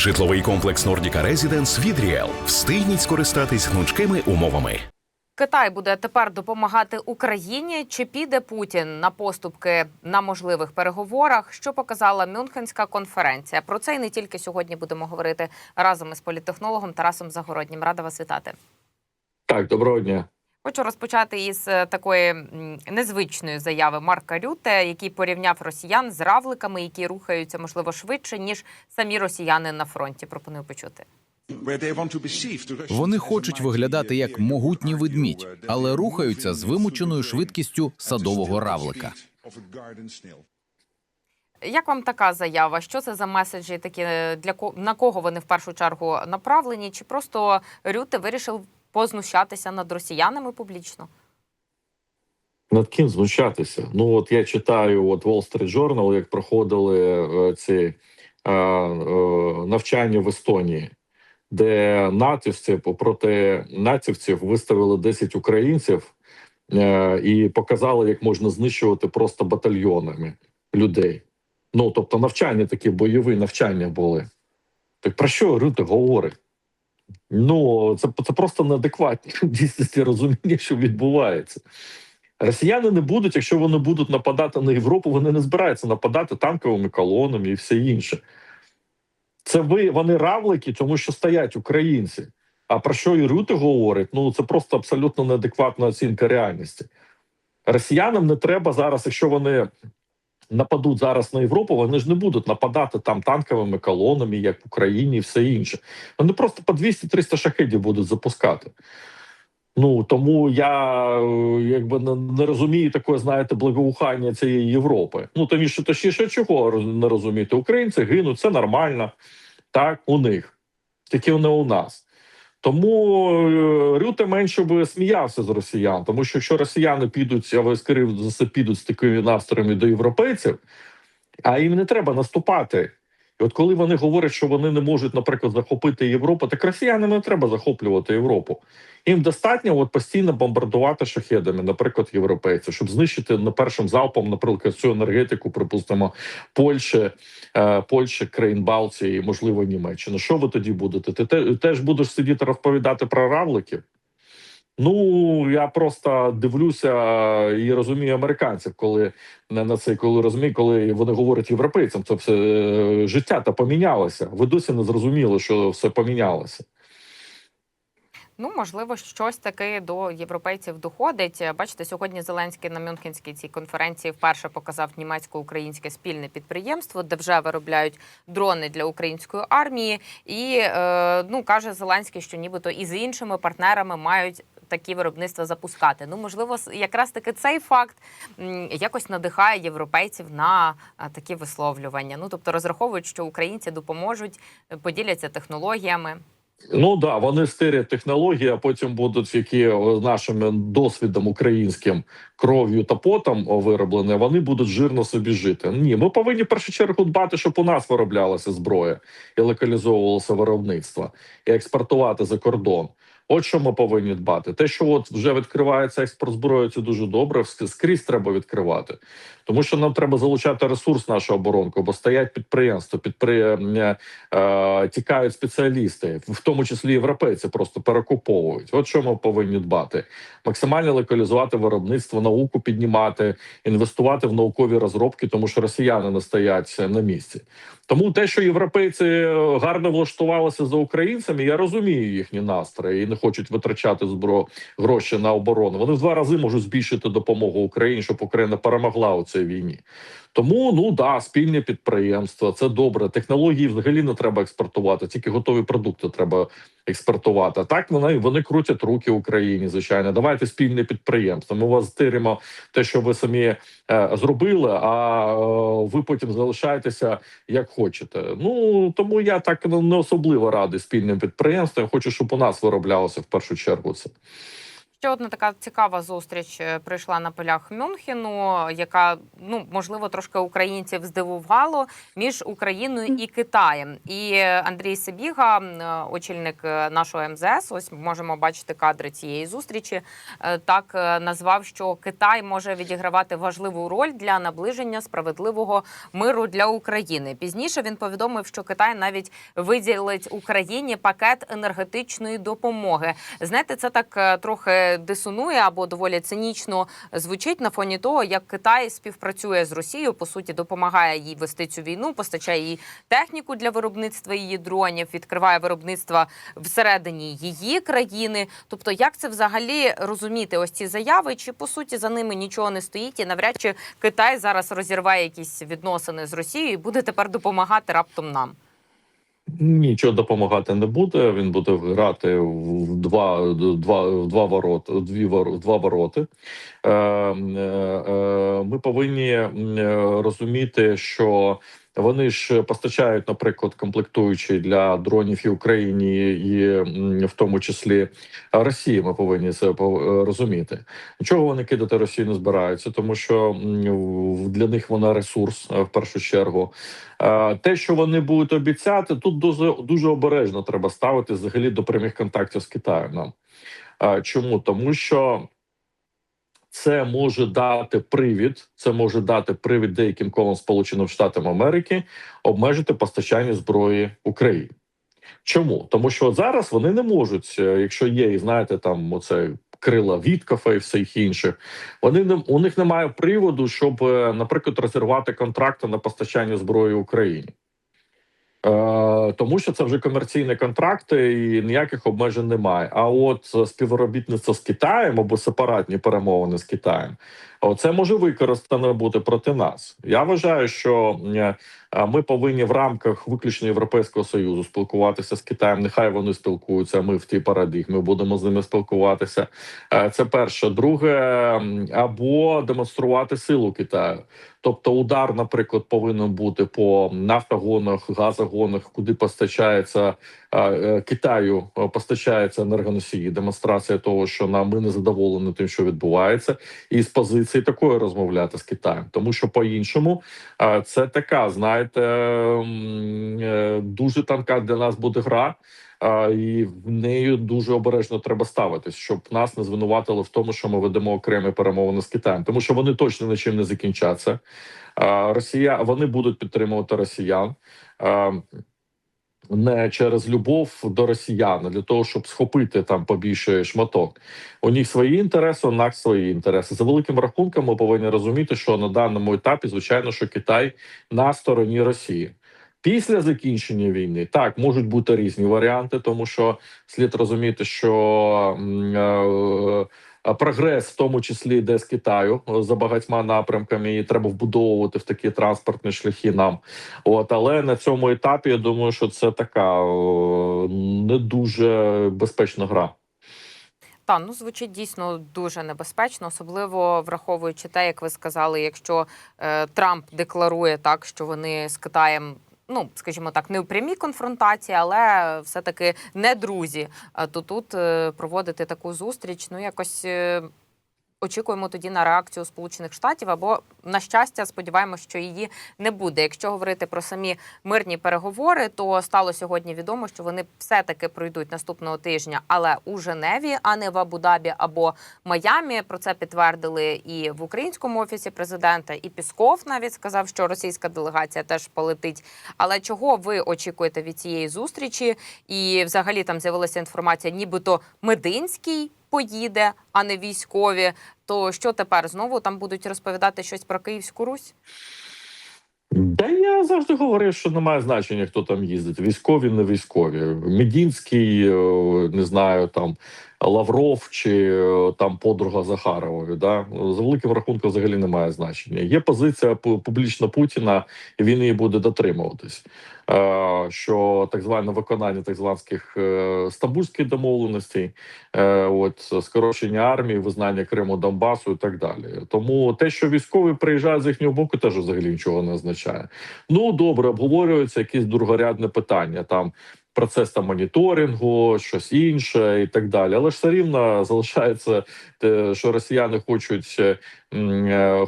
Житловий комплекс Nordica Residence від Ріел. Встигніть скористатись гнучкими умовами. Китай буде тепер допомагати Україні. Чи піде Путін на поступки на можливих переговорах? Що показала Мюнхенська конференція? Про це і не тільки сьогодні будемо говорити разом із політтехнологом Тарасом Загороднім. Рада вас вітати. Так, доброго дня. Хочу розпочати із е, такої незвичної заяви Марка Рюте, який порівняв росіян з равликами, які рухаються можливо швидше ніж самі росіяни на фронті. Пропоную почути. Вони хочуть виглядати як могутній ведмідь, але рухаються з вимученою швидкістю садового равлика. Як вам така заява? Що це за меседжі такі е, для ко- на кого вони в першу чергу направлені? Чи просто Рюте вирішив познущатися над росіянами публічно? Над ким знущатися? Ну от я читаю от Wall Street Journal, як проходили е, ці е, е, навчання в Естонії, де натівці проти націвців виставили 10 українців е, і показали, як можна знищувати просто батальйонами людей. Ну тобто, навчання такі бойові навчання були. Так про що Рюте говорить? Ну це, це просто неадекватні дійсності розуміння, що відбувається. Росіяни не будуть, якщо вони будуть нападати на Європу, вони не збираються нападати танковими колонами і все інше. Це ви вони равлики, тому що стоять українці. А про що і Рюти говорить? Ну це просто абсолютно неадекватна оцінка реальності. Росіянам не треба зараз, якщо вони нападуть зараз на Європу, вони ж не будуть нападати там танковими колонами, як в Україні, і все інше. Вони просто по 200-300 шахедів будуть запускати. Ну тому я е, якби не, розумію такої, знаєте, благоухання цієї Європи. Ну тому що точніше, чого не розуміти? Українці гинуть, це нормально, так у них, тільки не у нас. Тому е, Рюте менше би сміявся з росіян, тому що якщо росіяни підуть, я скоріше за все підуть з такими настроями до європейців, а їм не треба наступати. І от коли вони говорять, що вони не можуть, наприклад, захопити Європу, так росіянам не треба захоплювати Європу. Їм достатньо от постійно бомбардувати шахедами, наприклад, європейців, щоб знищити на першим залпом, наприклад, цю енергетику, припустимо, Польщі, е, Польщі, країн Балтії, можливо, Німеччини. Що ви тоді будете? Ти теж будеш сидіти розповідати про равликів? Ну я просто дивлюся і розумію американців, коли на, на це, коли розумію, коли вони говорять європейцям, це все е, життя та помінялося. Ви досі не зрозуміли, що все помінялося. Ну, можливо, щось таки до європейців доходить. Бачите, сьогодні Зеленський на Мюнхенській цій конференції вперше показав німецько-українське спільне підприємство, де вже виробляють дрони для української армії. І е, ну каже Зеленський, що нібито і з іншими партнерами мають. Такі виробництва запускати. Ну можливо, якраз таки цей факт якось надихає європейців на такі висловлювання. Ну тобто розраховують, що українці допоможуть, е, поділяться технологіями. Ну да, вони стирять технології, а потім будуть які нашим досвідом українським кров'ю та потом вироблені, вони будуть жирно собі жити. Ні, ми повинні в першу чергу дбати, щоб у нас вироблялася зброя і локалізовувалося виробництво і експортувати за кордон. От що ми повинні дбати. Те, що от вже відкривається експорт зброї, це дуже добре. Ск- Скрізь треба відкривати, тому що нам треба залучати ресурс нашого оборонку, бо стоять підприємства, підприємства е, тікають спеціалісти, в тому числі європейці, просто перекуповують. От що ми повинні дбати: максимально локалізувати виробництво, науку піднімати, інвестувати в наукові розробки, тому що росіяни не стоять на місці. Тому те, що європейці е, гарно влаштувалися за українцями, я розумію їхні настрої і не хочуть витрачати збро гроші на оборону. Вони в два рази можуть збільшити допомогу Україні, щоб Україна перемогла у цій війні. Тому ну да, спільні підприємства, це добре. Технології взагалі не треба експортувати, тільки готові продукти треба експортувати. А так вони, вони крутять руки Україні. Звичайно, давайте спільне підприємство. Ми вас стиримо те, що ви самі е, зробили. А е, ви потім залишаєтеся як хочете. Ну тому я так не особливо радий спільним підприємствам. Хочу, щоб у нас вироблялося в першу чергу це. Ще одна така цікава зустріч е, прийшла на полях Мюнхену, яка ну можливо трошки українців здивувало між Україною і Китаєм. І Андрій Сибіга, е, очільник е, нашого МЗС, ось можемо бачити кадри цієї зустрічі. Так назвав, що Китай може відігравати важливу роль для наближення справедливого миру для України. Пізніше він повідомив, що Китай навіть виділить Україні пакет енергетичної допомоги. Знаєте, це так трохи дисонує або доволі цинічно звучить на фоні того, як Китай співпрацює з Росією, по суті, допомагає їй вести цю війну, постачає їй техніку для виробництва її дронів, відкриває виробництво всередині її країни. Тобто, як це взагалі розуміти? Ось ці заяви, чи по суті за ними нічого не стоїть, і навряд чи Китай зараз розірває якісь відносини з Росією і буде тепер допомагати раптом нам. Нічого допомагати не буде. Він буде грати в два, два, в два ворота, дві в два вороти. Е, е, е, ми повинні е, розуміти, що вони ж постачають, наприклад, комплектуючі для дронів і Україні, і в тому числі Росії. Ми повинні це е, розуміти. Нічого вони кидати Росію не збираються, тому що для них вона ресурс е, в першу чергу. Е, Те, що вони будуть обіцяти, тут дуже дуже обережно треба ставити взагалі до прямих контактів з Китаєм. Чому? Тому що це може дати привід, це може дати привід деяким колам Сполученим Штатам Америки обмежити постачання зброї Україні. Чому? Тому що зараз вони не можуть, е, якщо є, і знаєте, там оце крила Віткафа і всіх інших, вони не у них немає приводу, щоб, е, наприклад, розірвати контракти на постачання зброї Україні. Тому що це вже комерційні контракти і ніяких обмежень немає. А от е, співробітництво з Китаєм або сепаратні перемовини з Китаєм, це може використано бути проти нас. Я вважаю, що е, ми повинні в рамках виключно Європейського союзу спілкуватися з Китаєм. Нехай вони спілкуються. Ми в тій парадигмі будемо з ними спілкуватися. Е, Це перше. Друге, або демонструвати силу Китаю. Тобто, удар, наприклад, повинен бути по нафтогонах, газогонах, куди постачається е, е, Китаю, постачається енергоносії. Демонстрація того, що нам ми не задоволені тим, що відбувається, і з позиції такої розмовляти з Китаєм, тому що по-іншому е, це така, знаєте, е, дуже тонка для нас буде гра. І в нею дуже обережно треба ставитись, щоб нас не звинуватили в тому, що ми ведемо окремі перемовини з Китаєм, тому що вони точно нічим не закінчаться. Росія вони будуть підтримувати росіян. Не через любов до росіян, а для того, щоб схопити там побільше шматок. У них свої інтереси, у нас свої інтереси. За великим рахунком, ми повинні розуміти, що на даному етапі, звичайно, що Китай на стороні Росії. Після закінчення війни так можуть бути різні варіанти, тому що слід розуміти, що е, прогрес, в тому числі йде з Китаю е, за багатьма напрямками, і треба вбудовувати в такі транспортні шляхи нам. От але на цьому етапі я думаю, що це така не дуже безпечна гра. Та ну звучить дійсно дуже небезпечно, особливо враховуючи те, як ви сказали, якщо е, Трамп декларує так, що вони з Китаєм. Ну, скажімо так, не у прямій конфронтації, але все-таки не друзі. То тут е, проводити таку зустріч, ну якось е, очікуємо тоді на реакцію Сполучених Штатів, або на щастя, сподіваємося, що її не буде. Якщо говорити про самі мирні переговори, то стало сьогодні відомо, що вони все-таки пройдуть наступного тижня, але у Женеві, а не в Абу-Дабі або Майамі. Про це підтвердили і в українському офісі президента, і Пісков навіть сказав, що російська делегація теж полетить. Але чого ви очікуєте від цієї зустрічі? І взагалі там з'явилася інформація, нібито Мединський поїде, а не військові. То що тепер знову там будуть розповідати щось про Київську Русь? Да я завжди говорив, що немає значення, хто там їздить. Військові, не військові. Медінський, не знаю, там Лавров чи е, там подруга Захарової. Да? За великим рахунком взагалі немає значення. Є позиція публічна Путіна, і він її буде дотримуватись. Е, Що так зване виконання так званих е, стамбульських домовленостей, от скорочення армії, визнання Криму Донбасу і так далі. Тому те, що військові приїжджають з їхнього боку, теж взагалі нічого не означає. Ну добре, обговорюються якісь другорядне питання. Там процес там моніторингу, щось інше і так далі. Але ж все рівно залишається те, що росіяни хочуть, е,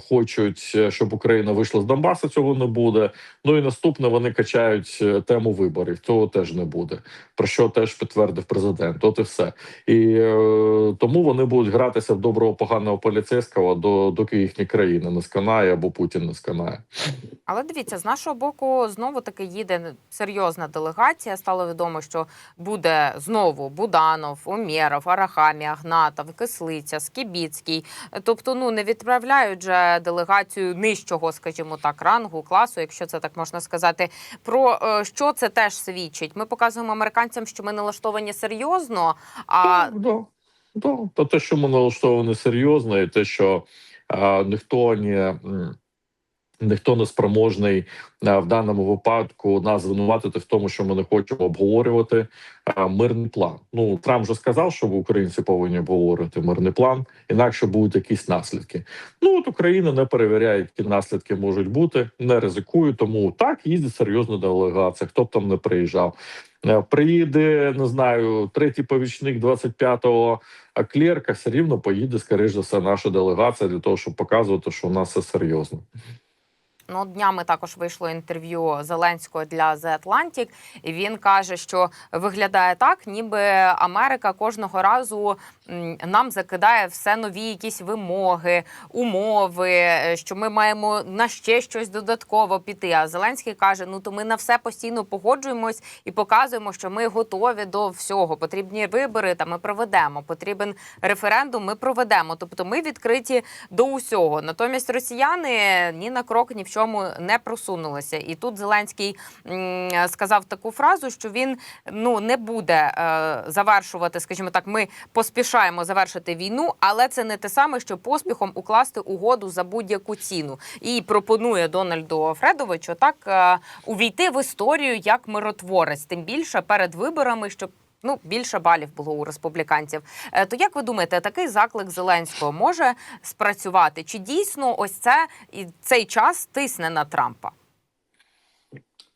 хочуть, е, щоб Україна вийшла з Донбасу. Цього не буде. Ну і наступне вони качають е, тему виборів. Цього теж не буде. Про що теж підтвердив президент. От і все. І е, тому вони будуть гратися в доброго поганого поліцейського до доки їхня країна не сканає або Путін не сканає. Але дивіться, з нашого боку знову таки їде серйозна делегація. Стало відомо, що буде знову Буданов, Умєров, Арахамі, Агнатов, Кислиця, Скібіцький. Тобто, ну не відправляють же делегацію нижчого, скажімо так, рангу, класу, якщо це так можна сказати. Про е, що це теж свідчить? Ми показуємо американцям, що ми налаштовані серйозно. А да, да. Та те, що ми налаштовані серйозно, і те, що а, ніхто не. м, Ніхто не спроможний в даному випадку нас звинуватити в тому, що ми не хочемо обговорювати мирний план. Ну Трамп вже сказав, що українці повинні обговорювати мирний план, інакше будуть якісь наслідки. Ну от Україна не перевіряє, які наслідки можуть бути, не ризикує. Тому так їздить серйозна делегація. Хто б там не приїжджав. Е, Приїде, не знаю, третій помічник 25-го клерка, все рівно поїде, скоріш за все, наша делегація для того, щоб показувати, що у нас все серйозно. Ну, днями також вийшло інтерв'ю Зеленського для The Atlantic, і він каже, що виглядає так, ніби Америка кожного разу нам закидає все нові якісь вимоги, умови, е, що ми маємо на ще щось додатково піти. А Зеленський каже: ну то ми на все постійно погоджуємось і показуємо, що ми готові до всього. Потрібні вибори, та ми проведемо. Потрібен референдум. Ми проведемо. Тобто, ми відкриті до усього. Натомість росіяни ні на крок ні в чому не просунулися. І тут Зеленський сказав таку фразу, що він ну не буде е, завершувати, скажімо так, ми поспішаємо завершити війну, але це не те саме, що поспіхом укласти угоду за будь-яку ціну. І пропонує Дональду Фредовичу так е, увійти в історію як миротворець, тим більше перед виборами, щоб. Ну, більше балів було у республіканців. Е, То як ви думаєте, такий заклик Зеленського може спрацювати? Чи дійсно ось це і цей час тисне на Трампа?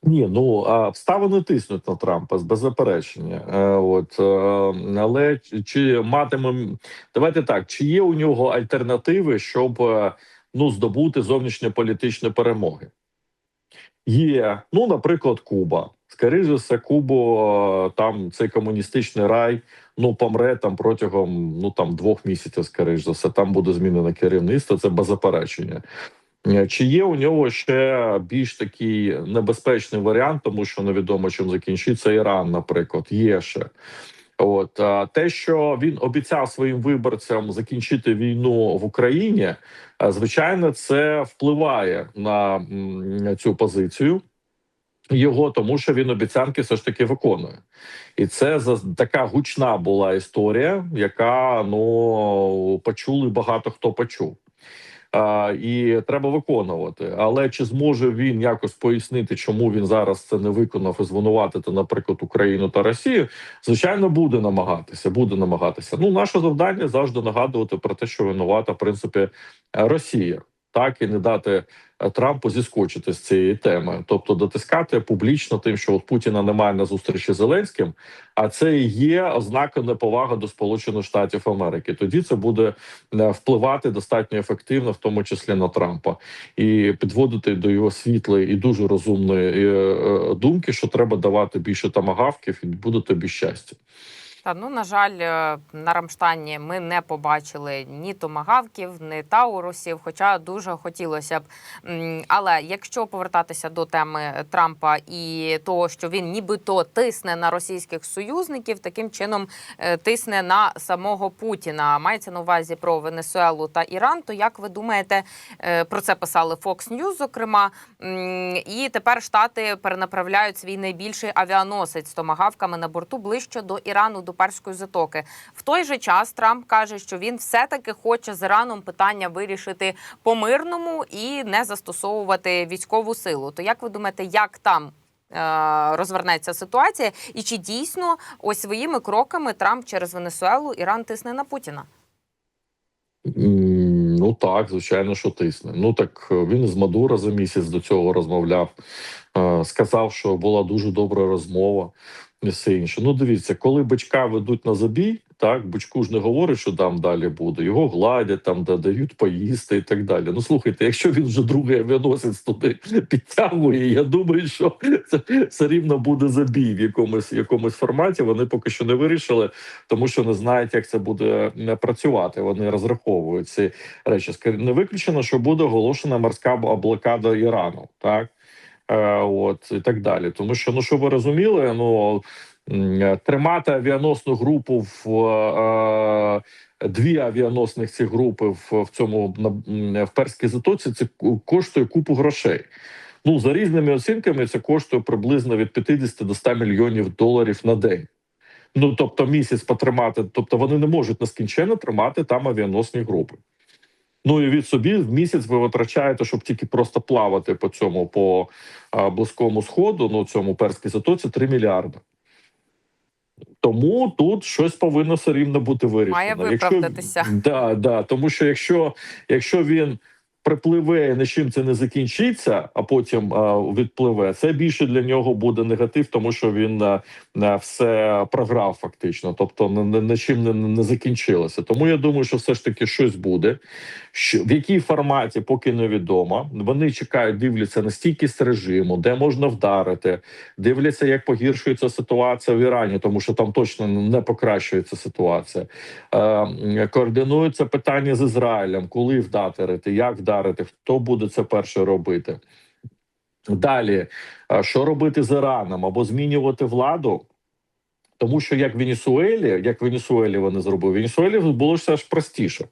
Ні, ну обставини тиснуть на Трампа без заперечення. Е, от е, але чи- матиме давайте так, чи є у нього альтернативи, щоб е, ну здобути зовнішньополітичні перемоги? Є, ну, наприклад, Куба. Скоріше все, Кубу там цей комуністичний рай ну помре там протягом ну там двох місяців. Скоріш за все, там буде змінено керівництво. Це без заперечення. Е, Чи є у нього ще більш такий небезпечний варіант, тому що невідомо чим закінчиться Іран, наприклад, є ще. От те, що він обіцяв своїм виборцям закінчити війну в Україні, звичайно, це впливає на цю позицію його, тому що він обіцянки все ж таки виконує, і це така гучна була історія, яка ну почули багато хто почув. І треба виконувати. Але чи зможе він якось пояснити, чому він зараз це не виконав і звинуватити, наприклад, Україну та Росію? Звичайно, буде намагатися. Буде намагатися. Ну, наше завдання завжди нагадувати про те, що винувата в принципі Росія. Так і не дати е, Трампу зіскочити з цієї теми, тобто дотискати публічно тим, що от Путіна немає на зустрічі з Зеленським, а це і є ознака неповаги до Сполучених Штатів Америки. Тоді це буде е, впливати достатньо ефективно, в тому числі на Трампа, і підводити до його світлої і дуже розумної е, думки, що треба давати більше тамагавків, і буде тобі щастя. Ну на жаль, е, на Рамштані ми не побачили ні томагавків, ні таурусів, хоча дуже хотілося б. Але якщо повертатися до теми Трампа і того, що він нібито тисне на російських союзників, таким чином е, тисне на самого Путіна. Мається на увазі про Венесуелу та Іран. То як ви думаєте, е, про це писали Fox News, зокрема, і тепер штати перенаправляють свій найбільший авіаносець з томагавками на борту ближче до Ірану, до перської затоки. В той же час Трамп каже, що він все-таки хоче з Іраном питання вирішити по мирному і не застосовувати військову силу. То як ви думаєте, як там? Розвернеться ситуація, і чи дійсно ось своїми кроками Трамп через Венесуелу Іран тисне на Путіна? Ну так, звичайно, що тисне. Ну так він з Мадуро за місяць до цього розмовляв. Сказав, що була дуже добра розмова. І все інше. Ну, дивіться, коли бичка ведуть на забій, так бичку ж не говорить, що там далі буде. Його гладять, там да- дають поїсти і так далі. Ну слухайте, якщо він вже другий авіаносець туди підтягує, я думаю, що це все рівно буде забій в якомусь якомусь форматі. Вони поки що не вирішили, тому що не знають, як це буде працювати. Вони розраховують ці речі. Не виключено, що буде оголошена морська блокада Ірану, так от і так далі. Тому що ну що ви розуміли, ну е, тримати авіаносну групу в е, дві авіаносних ці групи в, в цьому в перській затоці. Це коштує купу грошей. Ну за різними оцінками, це коштує приблизно від 50 до 100 мільйонів доларів на день. Ну тобто місяць потримати, тобто вони не можуть нескінченно тримати там авіаносні групи. Ну і від собі в місяць ви витрачаєте, щоб тільки просто плавати по цьому по близькому сходу, ну цьому перській затоці 3 мільярди. Тому тут щось повинно все рівно бути вирішено. Має виправдатися. Якщо, да, да, тому що якщо, якщо він припливе і нічим це не закінчиться, а потім відпливе, це більше для нього буде негатив, тому що він а, а, все програв фактично, тобто н- н- нічим не, не закінчилося. Тому я думаю, що все ж таки щось буде. Що в якій форматі, поки невідомо. Вони чекають, дивляться на стійкість режиму, де можна вдарити, дивляться, як погіршується ситуація в Ірані, тому що там точно не покращується ситуація. Е, м, координується питання з Ізраїлем, коли вдарити, як вдарити, хто буде це перше робити. Далі, е, що робити з Іраном або змінювати владу. Тому що як в Венесуелі, як в Венесуелі вони зробили, в Венесуелі було все ж простіше.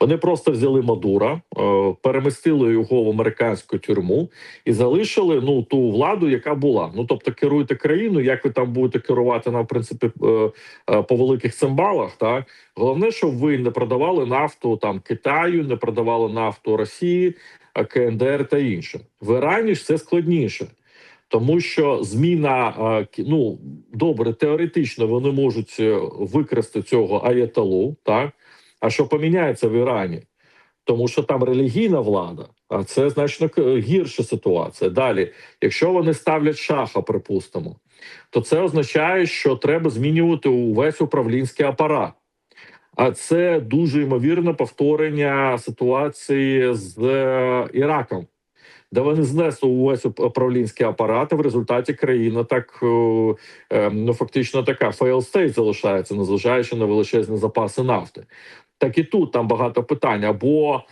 Вони просто взяли Мадура, е, перемістили його в американську тюрму і залишили ну ту владу, яка була. Ну тобто, керуйте країну, як ви там будете керувати на в принципі е, е, по великих цимбалах. Так головне, щоб ви не продавали нафту там Китаю, не продавали нафту Росії, КНДР та інше. В Ірані ж це складніше. Тому що зміна ну добре, теоретично вони можуть викрасти цього аєталу, так а що поміняється в Ірані? Тому що там релігійна влада, а це значно гірша ситуація. Далі, якщо вони ставлять шаха, припустимо, то це означає, що треба змінювати увесь управлінський апарат. А це дуже ймовірне повторення ситуації з е, Іраком, де вони знесли увесь управлінський апарат. і В результаті країна так е, е, ну фактично така fail state залишається, незважаючи на величезні запаси нафти. Так і тут там багато питань. Або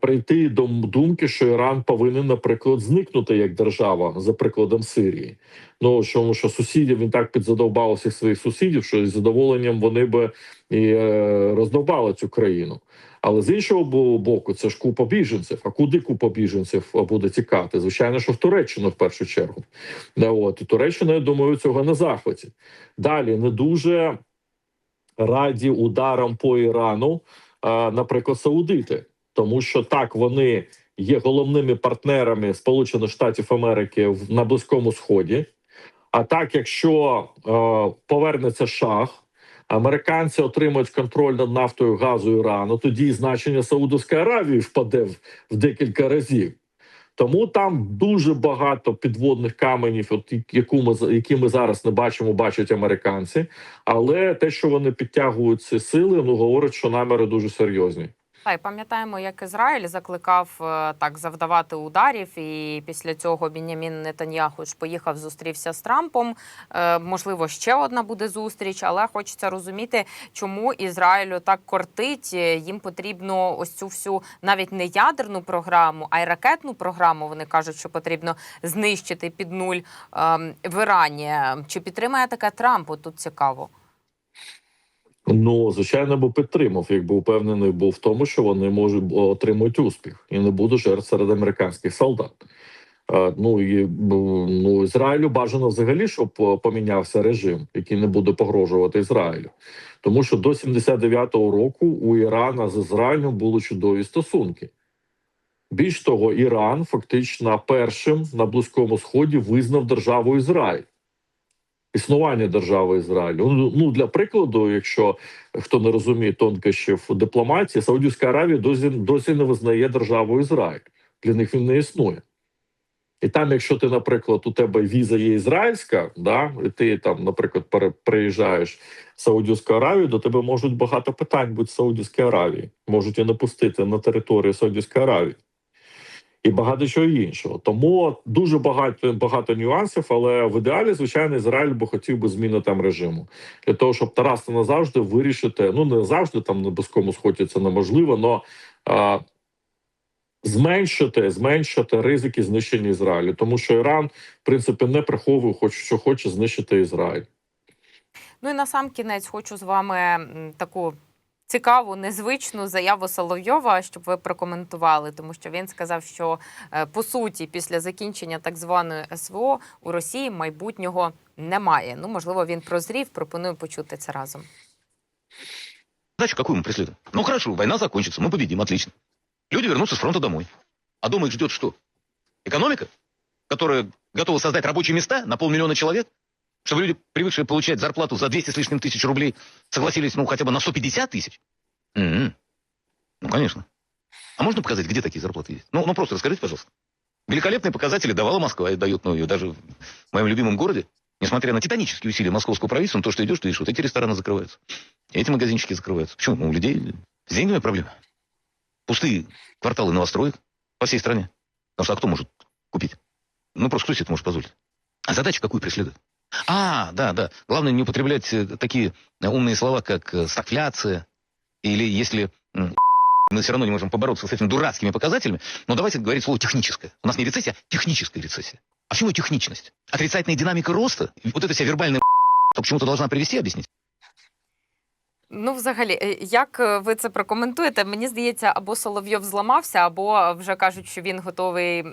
прийти до думки, що Іран повинен, наприклад, зникнути як держава за прикладом Сирії. Ну що, що сусідів він так підзадовбав усіх своїх сусідів, що з задоволенням вони би і е, роздовбали цю країну. Але з іншого боку, це ж купа біженців. А куди купа біженців буде тікати? Звичайно, що в Туреччину в першу чергу. От і Туреччина, я думаю, цього на захваті. Далі не дуже раді ударам по Ірану, е, наприклад, Саудити, тому що так вони є головними партнерами Сполучених Штатів Америки на Близькому Сході. А так, якщо е, повернеться шах, американці отримають контроль над нафтою газу Ірану, тоді значення Саудовської Аравії впаде в декілька разів. Тому там дуже багато підводних каменів, от яку ми які ми зараз не бачимо, бачать американці. Але те, що вони підтягують ці сили, ну говорить, що наміри дуже серйозні. Та й пам'ятаємо, як Ізраїль закликав е, так завдавати ударів, і після цього Бінямін Нетаньяху ж поїхав, зустрівся з Трампом. Е, можливо, ще одна буде зустріч, але хочеться розуміти, чому Ізраїлю так кортить. Е, Їм потрібно ось цю всю навіть не ядерну програму, а й ракетну програму. Вони кажуть, що потрібно знищити під нуль ем, в Ірані. Чи підтримає таке Трамп? От Тут цікаво. Ну, звичайно, би підтримав, якби упевнений був в тому, що вони можуть отримують успіх і не буде жертв серед американських солдат. Ну і ну Ізраїлю бажано взагалі, щоб помінявся режим, який не буде погрожувати Ізраїлю, тому що до 79-го року у Ірана з Ізраїлем були чудові стосунки. Більш того, Іран фактично першим на близькому сході визнав державу Ізраїль. Існування держави Ізраїлю. Ну, ну для прикладу, якщо хто не розуміє тонкощів дипломатії, Саудівська Аравія досі, досі не визнає державу Ізраїль. Для них він не існує. І там, якщо ти, наприклад, у тебе віза є ізраїльська, да, і ти там, наприклад, пере- приїжджаєш в Саудівську Аравію, до тебе можуть багато питань бути в Саудівській Аравії, можуть і не пустити на територію Саудівської Аравії. І багато чого іншого. Тому дуже багато багато нюансів, але в ідеалі, звичайно, Ізраїль би хотів би зміни там режиму для того, щоб Тарас та назавжди вирішити. Ну не завжди там на близькому сході це неможливо, але зменшити, зменшити ризики знищення Ізраїлю, тому що Іран, в принципі, не приховує, хоч що хоче знищити Ізраїль. Ну і на сам кінець хочу з вами таку цікаву, незвичну заяву Соловйова, щоб ви прокоментували, тому що він сказав, що е, по суті, після закінчення так званої СВО у Росії майбутнього немає. Ну можливо, він прозрів. Пропоную почути це разом. Задачу какую мы преследуем? Ну хорошо, война закончится, мы победим, отлично. Люди вернутся с фронта домой. А дома их ждет что? Экономика, которая готова создать рабочие места на полмиллиона человек, чтобы люди, привыкшие получать зарплату за 200 с лишним тысяч рублей, согласились, ну, хотя бы на 150 тысяч? М-м. Ну, конечно. А можно показать, где такие зарплаты есть? Ну, ну просто расскажите, пожалуйста. Великолепные показатели давала Москва и дает, ну, ее даже в моем любимом городе. Несмотря на титанические усилия московского правительства, ну, то, что идешь, ты видишь, вот эти рестораны закрываются. Эти магазинчики закрываются. Почему? Ну, у людей с деньгами проблемы. Пустые кварталы новостроек по всей стране. Потому что а кто может купить? Ну, просто кто себе это может позволить? А задачу какую преследует? А, да, да. Главное не употреблять э, такие э, умные слова, как э, стагфляция. Или если мы все равно не можем побороться с этими дурацкими показателями, но давайте говорить слово техническое. У нас не рецессия, а техническая рецессия. А почему техничность? Отрицательная динамика роста? Вот эта вся вербальная к чему-то должна привести, объяснить? Ну, взагалі, е, як е, ви це прокоментуєте? Мені здається, або Соловйов зламався, або вже кажуть, що він готовий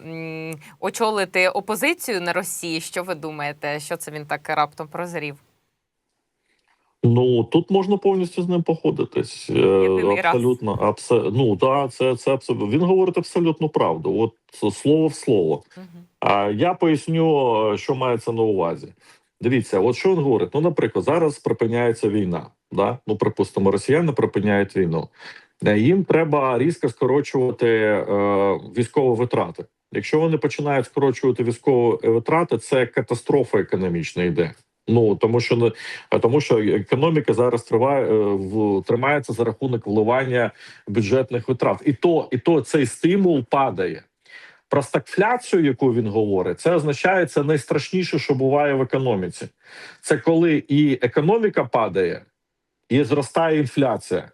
очолити опозицію на Росії. Що ви думаєте? Що це він так раптом прозрів? Ну тут можна повністю з ним походитись. Е, Єдиний раз. абсолютно, абсо... ну да, це, це абсолютно. Він говорить абсолютно правду. От слово в слово. Угу. А я поясню, е, що мається на увазі. Дивіться, от що він говорить. Ну, наприклад, зараз припиняється війна. Да? Ну, припустимо, росіяни припиняють війну. Е, Їм треба різко скорочувати е, військові витрати. Якщо вони починають скорочувати військові витрати, це катастрофа економічна йде. Ну тому що не а тому, що економіка зараз триває е, в тримається за рахунок вливання бюджетних витрат, і то, і то цей стимул падає. Про стагфляцію, яку він говорить, це означає це найстрашніше, що буває в економіці. Це коли і економіка падає, і зростає інфляція,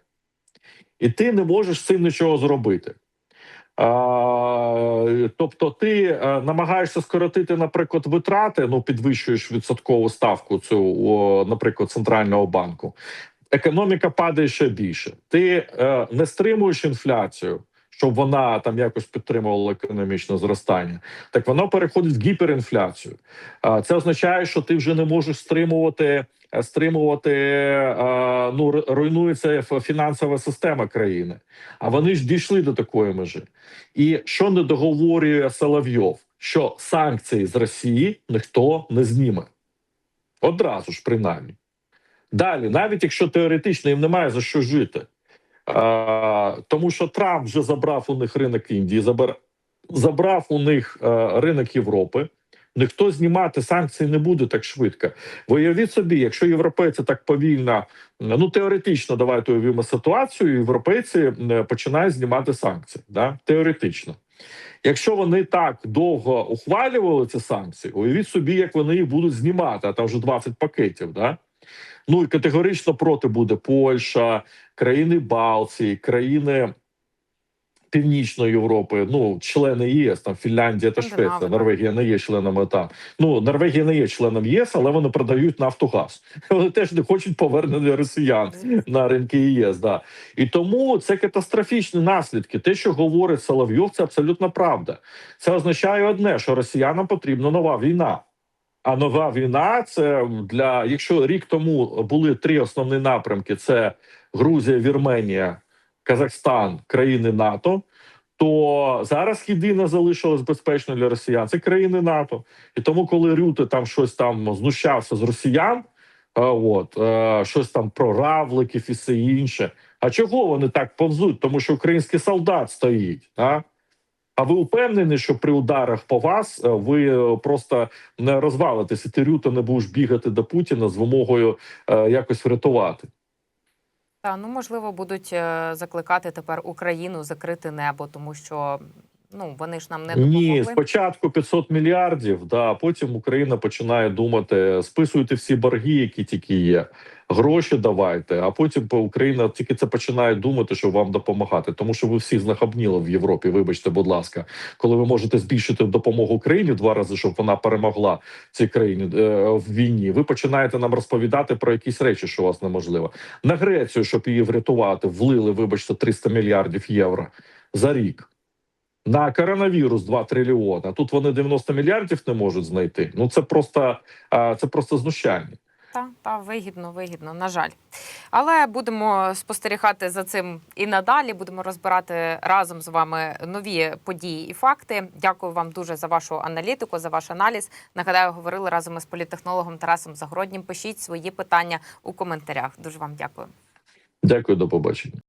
і ти не можеш з цим нічого зробити. А, тобто, ти е, намагаєшся скоротити, наприклад, витрати, ну підвищуєш відсоткову ставку цю, о, наприклад, центрального банку. Економіка падає ще більше. Ти е, не стримуєш інфляцію, щоб вона там якось підтримувала економічне зростання. Так воно переходить в гіперінфляцію. Це означає, що ти вже не можеш стримувати. е, Стримувати е, ну руйнується фінансова система країни, а вони ж дійшли до такої межі. І що не договорює Соловйов, що санкції з Росії ніхто не зніме одразу ж, принаймні. Далі, навіть якщо теоретично їм немає за що жити, тому що Трамп вже забрав у них ринок Індії, забер, забрав у них е, ринок Європи. Ніхто знімати санкції не буде так швидко. Виявіть собі, якщо європейці так повільно, ну теоретично, давайте уявимо ситуацію, європейці е, починають знімати санкції. Да? Теоретично. Якщо вони так довго ухвалювали ці санкції, уявіть собі, як вони їх будуть знімати, а там вже 20 пакетів. Да? Ну і категорично проти буде Польща, країни Балтії, країни Північної Європи, ну члени ЄС, там Фінляндія та Швеція. Норвегія не є членами там. Ну Норвегія не є членом ЄС, але вони продають Нафтогаз. Вони теж не хочуть повернення росіян на ринки ЄС. Да. І тому це катастрофічні наслідки. Те, що говорить Соловйов, це абсолютно правда. Це означає одне, що росіянам потрібна нова війна. А нова війна це для якщо рік тому були три основні напрямки: це Грузія, Вірменія, Казахстан, країни НАТО. То зараз єдине залишилось безпечно для росіян це країни НАТО. І тому, коли Рюте там щось там знущався з росіян, а, от е, щось там про равликів і все інше. А чого вони так повзуть? Тому що український солдат стоїть. А? А ви упевнені, що при ударах по вас е, ви е, просто не розвалитеся, ти рюто не будеш бігати до Путіна з вимогою е, якось врятувати? Та ну можливо будуть закликати тепер Україну закрити небо, тому що ну вони ж нам не допомогли. Ні, спочатку 500 мільярдів, да, потім Україна починає думати: списуйте всі борги, які тільки є. Гроші давайте, а потім по Україна тільки це починає думати, що вам допомагати, тому що ви всі знахабніли в Європі. Вибачте, будь ласка, коли ви можете збільшити допомогу Україні два рази, щоб вона перемогла цій країні е, в війні. Ви починаєте нам розповідати про якісь речі, що у вас неможливо. На Грецію, щоб її врятувати, влили, вибачте, 300 мільярдів євро за рік. На коронавірус 2 трильйона. Тут вони 90 мільярдів не можуть знайти. Ну це просто це просто знущання. Та, та вигідно, вигідно, на жаль. Але будемо спостерігати за цим і надалі. Будемо розбирати разом з вами нові події і факти. Дякую вам дуже за вашу аналітику, за ваш аналіз. Нагадаю, говорили разом із політтехнологом Тарасом Загороднім. Пишіть свої питання у коментарях. Дуже вам дякую. Дякую, до побачення.